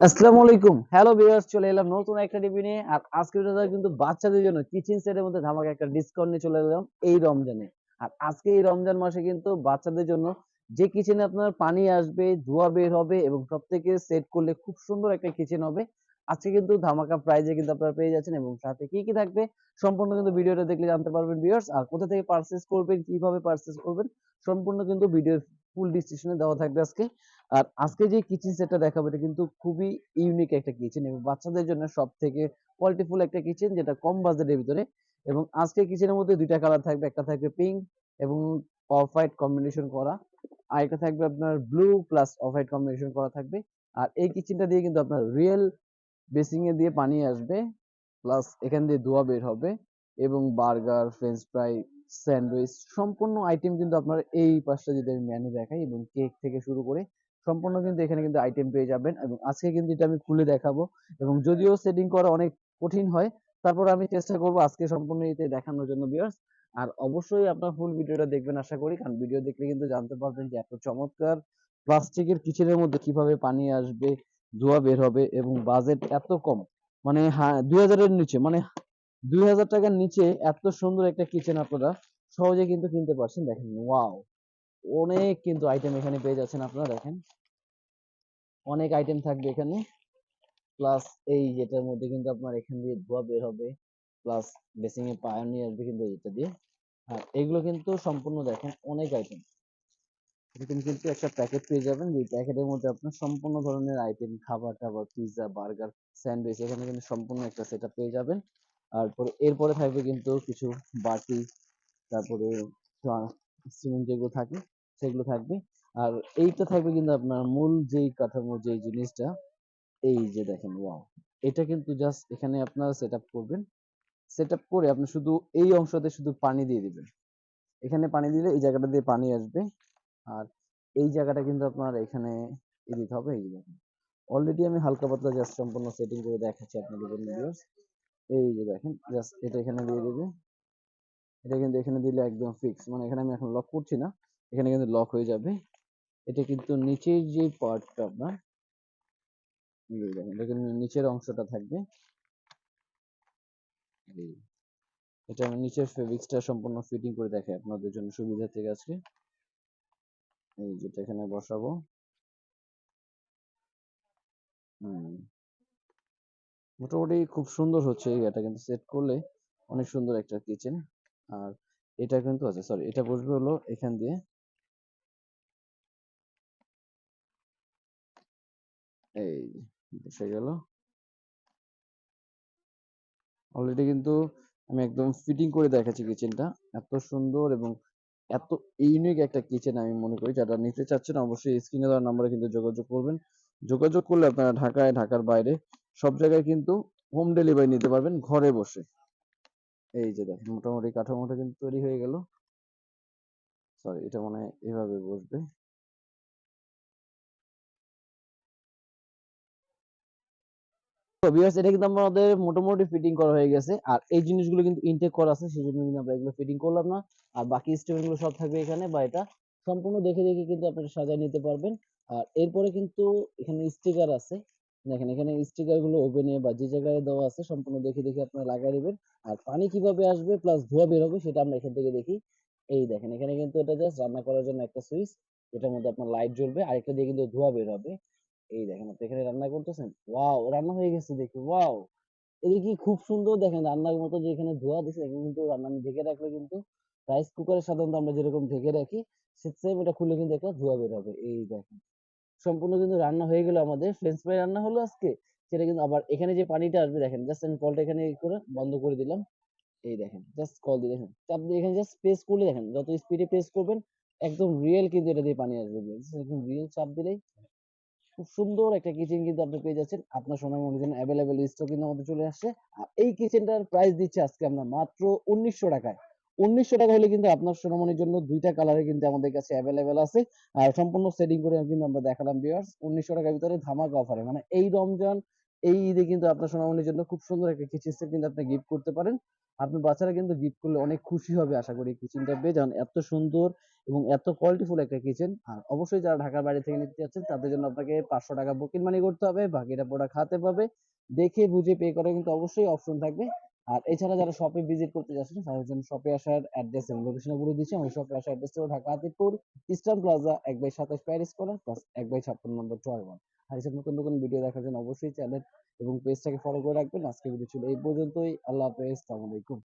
আসসালামু আলাইকুম। Hello viewers চলে এলাম নতুন একটা টিভি নিয়ে। আর আজকের ভিডিওটা কিন্তু বাচ্চাদের জন্য কিচেন সেটের মধ্যে ধামাকা একটা ডিসকাউন্ট নিয়ে চলে এলাম এই রমজানে। আর আজকে এই রমজান মাসে কিন্তু বাচ্চাদের জন্য যে কিচেনে আপনার পানি আসবে, ধোঁয়া বের হবে এবং সব থেকে সেট করলে খুব সুন্দর একটা কিচেন হবে, আজকে কিন্তু ধামাকা প্রাইজে কিন্তু আপনারা পেয়ে যাচ্ছেন এবং সাথে কি কি থাকবে সম্পূর্ণ কিন্তু ভিডিওটা দেখলে জানতে পারবেন ভিউয়ার্স আর কোথা থেকে পারচেজ করবেন, কীভাবে পারচেজ করবেন, সম্পূর্ণ কিন্তু ভিডিওর ফুল ডিসক্রিপশনে দেওয়া থাকবে আজকে। আর আজকে যে কিচেন সেটটা দেখাবো, এটা কিন্তু খুবই ইউনিক একটা কিচেন এবং বাচ্চাদের জন্য সব থেকে কোয়ালিটিফুল একটা কিচেন যেটা কম বাজেটের ভিতরে। এবং আজকে কিচেনের মধ্যে দুইটা কালার থাকবে, একটা থাকবে পিঙ্ক এবং অফ হোয়াইট কম্বিনেশন করা। আর একটা থাকবে আপনার blue plus off white combination করা থাকবে। আর এই কিচেনটা দিয়ে কিন্তু আপনার রিয়েল বেসিং এ দিয়ে পানি আসবে প্লাস এখান দিয়ে ধোয়া বের হবে এবং বার্গার ফ্রেঞ্চ ফ্রাই স্যান্ডউইচ সম্পূর্ণ আইটেম কিন্তু আপনার এই পাশটা যদি আমি মেনু দেখাই এবং কেক থেকে শুরু করে সম্পূর্ণ কিন্তু এখানে কিন্তু আইটেম পেয়ে যাবেন এবং আজকে কিন্তু এটা আমি খুলে দেখাবো এবং যদিও সেটিং করা অনেক কঠিন হয়, তারপর আমি চেষ্টা করব আজকে সম্পূর্ণ ইতে দেখানোর জন্য ভিউয়ার্স আর অবশ্যই আপনার ফুল ভিডিওটা দেখবেন আশা করি, কারণ ভিডিও দেখলে কিন্তু জানতে পারবেন যে এত চমৎকার প্লাস্টিকের কিচেনের মধ্যে কীভাবে পানি আসবে, ধোঁয়া বের হবে এবং বাজেট এত কম। মানে হ্যাঁ দুই হাজারের নিচে মানে দুই হাজার টাকার নিচে এত সুন্দর একটা কিচেন আপনারা সহজে কিন্তু কিনতে পারছেন। দেখেন ওয়াও অনেক কিন্তু আইটেম এখানে পেয়ে যাচ্ছেন আপনারা, দেখেন। অনেক আইটেম থাকবে এখানে। প্লাস এই যেটার মধ্যে কিন্তু আপনার এখান দিয়ে ধোঁয়া বের হবে। প্লাস বেসিং এ পানি আসবে কিন্তু এটা দিয়ে। আর এগুলো কিন্তু সম্পূর্ণ দেখেন অনেক আইটেম এরকম কিন্তু একটা প্যাকেট পেয়ে যাবেন। যে প্যাকেটের মধ্যে আপনার সম্পূর্ণ ধরনের আইটেম খাবার টাবার পিৎজা বার্গার স্যান্ডউইচ এখানে কিন্তু সম্পূর্ণ একটা সেটআপ পেয়ে যাবেন। তারপরে এরপরে থাকবে কিন্তু কিছু বাটি, তারপরে সিমেন্ট যেগুলো থাকে, সেগুলো থাকবে। আর এইটা থাকবে কিন্তু আপনার মূল যেই কাঠামো, যেই জিনিসটা, এই যে দেখেন, ওয়াও। এটা কিন্তু জাস্ট এখানে আপনারা সেট আপ করবেন। সেট আপ করে আপনি শুধু এই অংশতে শুধু পানি দিয়ে দিবেন। এখানে পানি দিলে এই জায়গাটা দিয়ে পানি আসবে। আর এই জায়গাটা কিন্তু আপনার এখানে দিতে হবে, এই দেখেন। অলরেডি আমি হালকা পাতলা জাস্ট সম্পূর্ণ সেটিং করে দেখাচ্ছি আপনাদের জন্য এই যে দেখেন জাস্ট এটা এখানে দিয়ে দিবে। এটা কিন্তু এখানে দিলে একদম ফিক্স মানে এখানে আমি এখন লক করছি না, এখানে কিন্তু লক হয়ে যাবে। এটা কিন্তু নিচের যে পার্টটা আপনার এটা কিন্তু নিচের অংশটা থাকবে। এটা আমি নিচের ফেব্রিক্সটা সম্পূর্ণ ফিটিং করে দেখাই আপনাদের জন্য সুবিধা থেকে আজকে। এই যেটা এখানে বসাবো। হুম। মোটামুটি খুব সুন্দর হচ্ছে এটা কিন্তু সেট করলে অনেক সুন্দর একটা কিচেন আর এটা কিন্তু আছে সরি এটা বসবে হলো এখান দিয়ে। এই বসে গেল। অলরেডি কিন্তু আমি একদম ফিটিং করে দেখাচ্ছি কিচেনটা এত সুন্দর এবং এত ইউনিক একটা কিচেন আমি মনে করি। যারা নিতে চাচ্ছেন অবশ্যই স্ক্রিনে দেওয়া নাম্বারে কিন্তু যোগাযোগ করবেন। যোগাযোগ করলে আপনারা ঢাকায়, ঢাকার বাইরে সব জায়গায় কিন্তু হোম ডেলিভারি নিতে পারবেন ঘরে বসে। এই যে দেখেন, মোটামুটি কাঠামোটা কিন্তু তৈরি হয়ে গেল। সরি এটা মনে এভাবে বসবে। এটা কিন্তু আমাদের মোটামুটি ফিটিং করা হয়ে গেছে। আর এই জিনিসগুলো কিন্তু ইনটেক করা আছে সেই জন্য কিন্তু আমরা এগুলো ফিটিং করলাম না। আর বাকি স্টেপমেন্টগুলো সব থাকবে এখানে বা এটা সম্পূর্ণ দেখে দেখে কিন্তু আপনারা সাজিয়ে নিতে পারবেন। আর এরপরে কিন্তু এখানে স্টিকার আছে। দেখেন, এখানে স্টিকারগুলো ওপেনে বা যে জায়গায় দেওয়া আছে সম্পূর্ণ দেখে দেখে আপনারা লাগিয়ে নেবেন। আর পানি কীভাবে আসবে প্লাস ধোঁয়া বের হবে সেটা আমরা এখান থেকে দেখি। এই দেখেন, এখানে কিন্তু এটা জাস্ট রান্না করার জন্য একটা সুইচ এটার মধ্যে আপনার লাইট জ্বলবে, আরেকটা দিয়ে কিন্তু ধোঁয়া বের হবে। এই দেখেন, আপনি এখানে রান্না করতেছেন? ওয়াও রান্না হয়ে গেছে দেখি ওয়াও এটা কি খুব সুন্দর দেখেন, রান্নার মতো যে এখানে ধোঁয়া দিছে কিন্তু রান্না ঢেকে রাখলে কিন্তু রাইস কুকারে সাধারণত আমরা যেরকম ঢেকে রাখি সেম এটা খুলে কিন্তু একটা ধোঁয়া বের হবে। এই দেখেন। সম্পূর্ণ কিন্তু রান্না হয়ে গেল আমাদের। ফ্রেঞ্চ ফ্রাই রান্না হলো আজকে। সেটা কিন্তু আবার এখানে যে পানিটা আসবে দেখেন জাস্ট আমি কলটা এখানে করে বন্ধ করে দিলাম। এই দেখেন জাস্ট কল দিয়ে দেখেন। দিয়ে এখানে জাস্ট প্রেস করলে দেখেন, যত স্পিডে প্রেস করবেন, একদম রিয়েল কিন্তু এটা দিয়ে পানি আসবে। একদম রিয়েল চাপ দিলেই। খুব সুন্দর একটা কিচেন কিন্তু আপনি পেয়ে যাচ্ছেন। আপনার সোনামণির জন্য অ্যাভেলেবেল স্টক কিন্তু আমাদের চলে আসছে আর এই কিচেনটার প্রাইস দিচ্ছে আজকে আমরা মাত্র উনিশশো টাকায়। উনিশশো টাকা হলে কিন্তু আপনার সোনামণির জন্য দুইটা কালারে কিন্তু আমাদের কাছে অ্যাভেলেবেল আছে। আর সম্পূর্ণ সেটিং করে কিন্তু আমরা দেখালাম ভিউয়ার্স উনিশশো টাকার ভিতরে ধামাকা অফারে মানে এই রমজান, এই ঈদে কিন্তু আপনার সোনামণির জন্য খুব সুন্দর একটা কিচেন সেট কিন্তু আপনি গিফট করতে পারেন। আপনার বাচ্চারা কিন্তু গিফট করলে অনেক খুশি হবে আশা করি কিচেনটা পেয়ে। যান এত সুন্দর এবং এত কোয়ালিটিফুল একটা কিচেন আর অবশ্যই যারা ঢাকার বাইরে থেকে নিতে যাচ্ছেন, তাদের জন্য আপনাকে পাঁচশো টাকা বুকিং মানি করতে হবে। বাকিটা প্রোডাক্ট হাতে পাবে। দেখে বুঝে পে করার কিন্তু অবশ্যই অপশন থাকবে। আর এছাড়া যারা শপে ভিজিট করতে যাচ্ছেন তাদের জন্য শপে আসার অ্যাড্রেস এবং লোকেশন বলে দিচ্ছি আমার শপে আসার অ্যাড্রেস হলো ঢাকা আতিপুর ইস্টার্ন প্লাজা এক বাই সাতাশ প্যারিস কলার প্লাস এক বাই ছাপ্পান্ন নম্বর টয় আর এসব নতুন নতুন ভিডিও দেখার জন্য অবশ্যই চ্যানেল এবং পেজটাকে ফলো করে রাখবেন। আজকে ভিডিও ছিল এই পর্যন্তই। আল্লাহ হাফেজ, আসসালামু আলাইকুম।